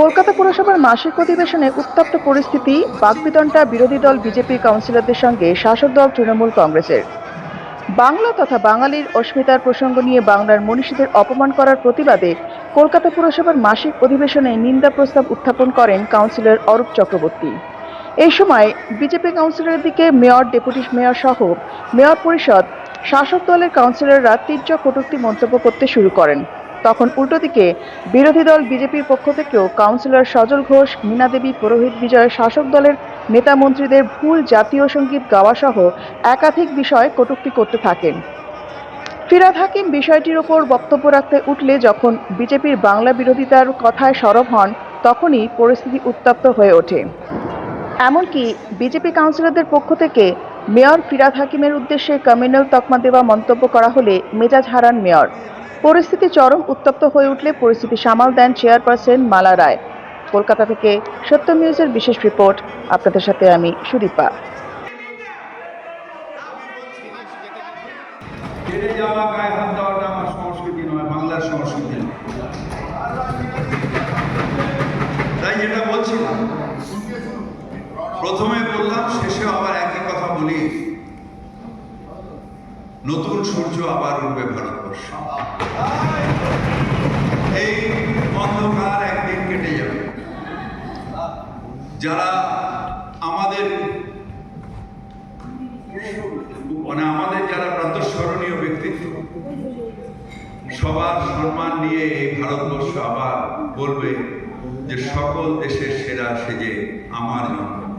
কলকাতা পুরসভার মাসিক অধিবেশনে উত্তপ্ত পরিস্থিতি, বাকবিতণ্ডা বিরোধী দল বিজেপি কাউন্সিলরদের সঙ্গে শাসক দল তৃণমূল কংগ্রেসের। বাংলা তথা বাঙালির অস্মিতার প্রসঙ্গ নিয়ে বাংলার মনীষীদের অপমান করার প্রতিবাদে কলকাতা পুরসভার মাসিক অধিবেশনে নিন্দা প্রস্তাব উত্থাপন করেন কাউন্সিলর অরূপ চক্রবর্তী। এই সময় বিজেপি কাউন্সিলরের দিকে মেয়র, ডেপুটি মেয়র সহ মেয়র পরিষদ শাসক দলের কাউন্সিলররা তীর্য কটূক্তি মন্তব্য করতে শুরু করেন। তখন উল্টো দিকে বিরোধী দল বিজেপির পক্ষ থেকেও কাউন্সিলর সজল ঘোষ, মীনা দেবী, পুরোহিত বিজয়, শাসক দলের নেতা মন্ত্রীদের ভুল জাতীয় সংগীত গাওয়া সহ একাধিক বিষয়ে কটূক্তি করতে থাকেন। ফিরাদ হাকিম বিষয়টির ওপর বক্তব্য রাখতে উঠলে যখন বিজেপির বাংলা বিরোধিতার কথায় সরব হন, তখনই পরিস্থিতি উত্তপ্ত হয়ে ওঠে। এমনকি বিজেপি কাউন্সিলরদের পক্ষ থেকে মেয়র ফিরাদ হাকিমের উদ্দেশ্যে কমিউনাল তকমা দেওয়া মন্তব্য করা হলে মেজাজ হারান মেয়র। পরিস্থিতি চরম, উত্তপ্ত হয়ে উঠলে পরিস্থিতি সামাল দেন চেয়ারপারসন মালা রায়। কলকাতা থেকে সত্য নিউজের বিশেষ রিপোর্ট, আপনাদের সাথে আমি সুদীপা। তাই যেটা বলছিলাম, প্রথমে বললাম শেষে আবার একই কথা বলি। নতুন সূর্য আবার উঠবে ভারতবর্ষ। যারা আমাদের মানে আমাদের যারা প্রাতঃস্মরণীয় ব্যক্তিত্ব সবার সম্মান নিয়ে এই ভারতবর্ষ আবার বলবে যে সকল দেশের সেরা সেজে আমার জন্ম।